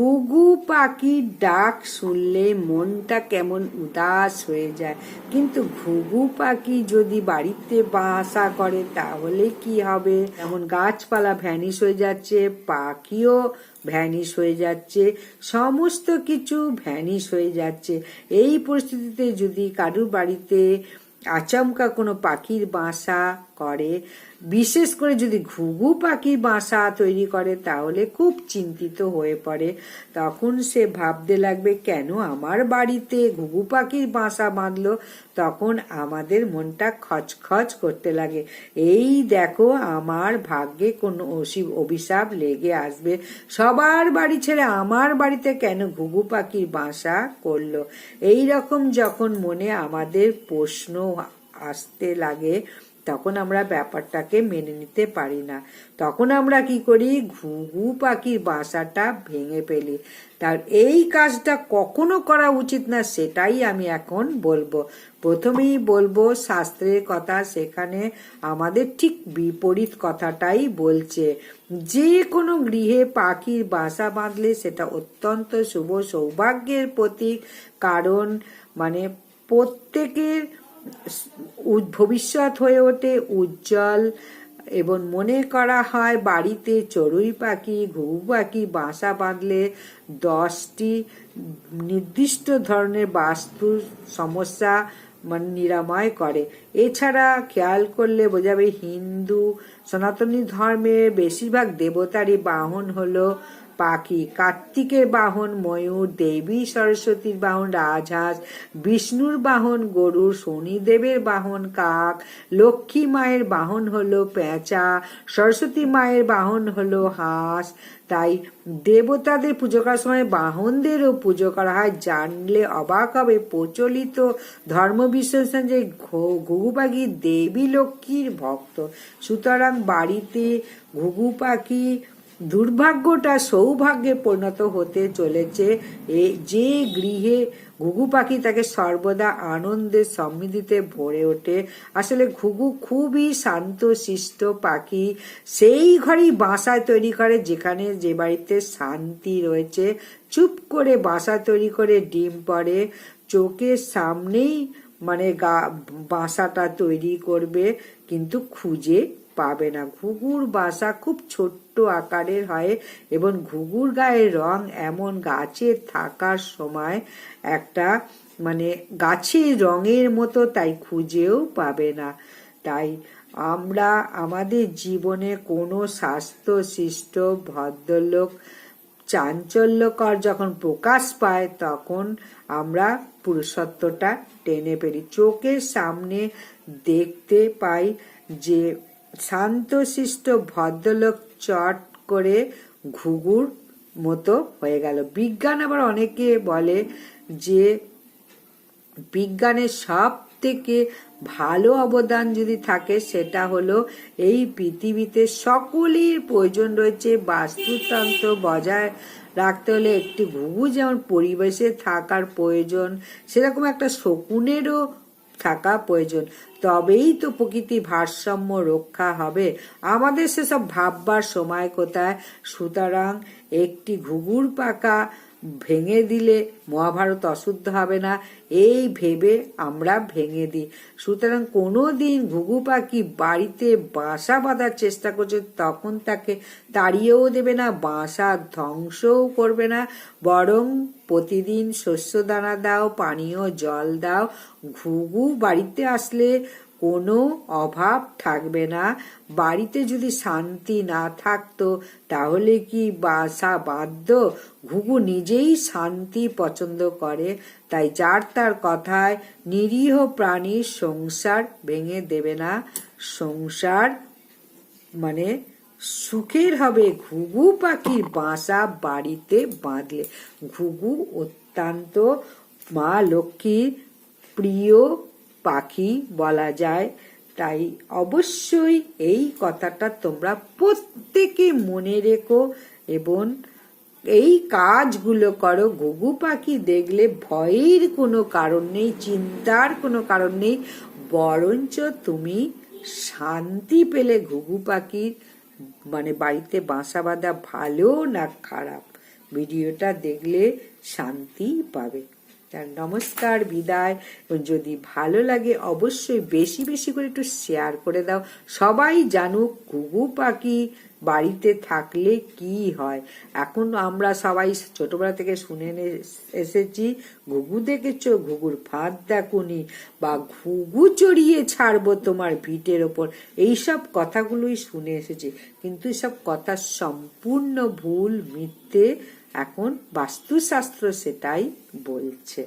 ঘুঘু পাখির ডাক শুনলে মনটা কেমন উদাস হয়ে যায়। কিন্তু ঘুঘু পাখি যদি বাড়িতে বাসা করে, তাহলে কি হবে? এমন গাছপালা ভ্যানিশ হয়ে যাচ্ছে, পাখিও ভ্যানিশ হয়ে যাচ্ছে, সমস্ত কিছু ভ্যানিশ হয়ে যাচ্ছে। এই পরিস্থিতিতে যদি কারুর বাড়িতে আচমকা কোনো পাখির বাসা করে। বিশেষ করে যদি ঘুঘু পাখির বাসা তৈরি করে, তাহলে খুব চিন্তিত হয়ে পড়ে। তখন সে ভাবতে লাগবে, কেন আমার বাড়িতে ঘুঘু পাখির বাসা বাঁধলো? তখন আমাদের মনটা খচখচ করতে লাগে। এই দেখো, আমার ভাগ্যে কোনো অভিশাপ লেগে আসবে। সবার বাড়ি ছেড়ে আমার বাড়িতে কেন ঘুঘু পাখির বাসা করল? এই রকম যখন মনে আমাদের প্রশ্ন আসতে লাগে তখন আমরা ব্যাপারটাকে মেনে নিতে পারি না। তখন আমরা কি করি? ঘুঘু পাখির বাসাটা ভেঙে ফেলি। তার এই কাজটা কখনো করা উচিত না, সেটাই আমি এখন বলব। প্রথমেই বলব, শাস্ত্রের কথা সেখানে আমাদের ঠিক বিপরীত কথাটাই বলছে। যে কোনো গৃহে পাখির বাসা বাঁধলে সেটা অত্যন্ত শুভ সৌভাগ্যের প্রতীক। কারণ মানে প্রত্যেকের ভবিষ্যৎ হয়ে ওঠে, উজ্জ্বল এবং মনে করা হয় বাড়িতে চড়ুই পাখি, ঘুঘু পাখি, বাসা বাঁধলে দশটি নির্দিষ্ট ধরনের বাস্তু সমস্যা মানে নিরাময় করে। এছাড়া খেয়াল করলে বোঝাবে হিন্দু সনাতনী ধর্মের বেশিরভাগ দেবতারই বাহন হলো পাখি, কার্তিকের বাহন, ময়ূর, দেবী, সরস্বতীর বাহন, রাজহাঁস, বিষ্ণুর বাহন গরুর শনিদেবের বাহন, কাক, লক্ষ্মী মায়ের বাহন হলো পেঁচা, সরস্বতী মায়ের বাহন হলো হাঁস। তাই দেবতাদের পুজো করার সময় বাহনদেরও পুজো করা হয়। জানলে অবাক হবে প্রচলিত ধর্ম বিশ্লেষণ যে ঘুঘু পাখি দেবী, লক্ষ্মীর ভক্ত। সুতরাং বাড়িতে ঘুঘু পাখি দুর্ভাগ্যটা সৌভাগ্যে পরিণত হতে চলেছে। যে গৃহে ঘুঘু পাখি তাকে সর্বদা আনন্দের সমৃদ্ধিতে ভরে ওঠে। আসলে ঘুঘু খুবই শান্ত শিষ্ট পাখি। সেই ঘরেই বাসা তৈরি করে, যেখানে যে বাড়িতে শান্তি রয়েছে। চুপ করে বাসা তৈরি করে ডিম পড়ে। চোখের সামনেই মানে গা, বাসাটা তৈরি করবে, কিন্তু খুঁজে পাবে না। ঘুঘুর বাসা খুব ছোট্ট আকারের হয় এবং ঘুঘুর গায়ের রং এমন গাছে থাকার সময় একটা মানে গাছের রঙের মতো তাই খুঁজেও পাবে না। তাই আমরা আমাদের জীবনে কোনো স্বাস্থ্য শিষ্ট ভদ্রলোক, চাঞ্চল্যকর যখন প্রকাশ পায় তখন আমরা পুরুষত্বটা টেনে ফেলি। চোখের সামনে দেখতে পাই যে শান্তশিষ্ট ভদ্রলোক চট করে ঘুঘুর মতো হয়ে গেল। বিজ্ঞান আবার অনেকে বলে যে বিজ্ঞানের সব থেকে ভালো অবদান যদি থাকে, সেটা হলো এই পৃথিবীতে সকলের প্রয়োজন রয়েছে বাস্তুতন্ত্র বজায় রাখতে হলে একটি ঘুঘু যেমন পরিবেশে থাকার প্রয়োজন, সেরকম একটা শকুনেরও থাকা প্রয়োজন। তবেই তো প্রকৃতি ভারসাম্য রক্ষা হবে। আমাদের সেসব ভাববার সময় কোথায়? সুতরাং একটি ঘুঘুর পাকা ভেঙে দিলে মহাভারত অশুদ্ধ হবে না। এই ভেবে আমরা ভেঙে দিই। সুতরাং কোনো দিন ঘুঘু পাখি বাড়িতে বাসা বাঁধার চেষ্টা করছে তখন তাকে তাড়িয়েও দেবে না, বাসা ধ্বংসও করবে না। বরং প্রতিদিন শস্য দানা দাও, পানীয় জল দাও। ঘুঘু বাড়িতে আসলে কোনো অভাব থাকবে না। বাড়িতে যদি শান্তি না থাকতো, তাহলে কি বাসা বাধ্য ঘুঘু নিজেই শান্তি পছন্দ করে, তাই যার তার কথায় নিরীহ প্রাণীর সংসার ভেঙে দেবে না। সংসার মানে সুখের হবে ঘুঘু পাখির বাসা বাড়িতে বাঁধলে। ঘুঘু অত্যন্ত মা লক্ষ্মীর প্রিয় পাখি বলা যায়। তাই অবশ্যই এই কথাটা তোমরা প্রত্যেকে মনে রেখো এবং এই কাজগুলো করো। ঘুঘু পাখি দেখলে ভয়ের কোনো কারণ নেই, চিন্তার কোনো কারণ নেই। বরঞ্চ তুমি শান্তি পেলে ঘুঘু পাখির মানে বাড়িতে বাসা বাঁধা ভালো না খারাপ। ভিডিওটা দেখলে শান্তি পাবে। তার নমস্কার, বিদায়। যদি ভালো লাগে, অবশ্যই বেশি বেশি করে একটু শেয়ার করে দাও। সবাই জানুক, ঘুঘু পাখি বাড়িতে থাকলে কি হয়? এখন আমরা সবাই ছোটবেলা থেকে শুনে এসেছি, ঘুঘু দেখেছ? ঘুঘুর ফাঁদ দেখুনি বা ঘুঘু চড়িয়ে ছাড়বো তোমার ভিটের ওপর? এইসব কথাগুলোই শুনে এসেছি। কিন্তু এসব কথা সম্পূর্ণ ভুল, মিথ্যে এখন বাস্তুশাস্ত্র সেটাই বলছে।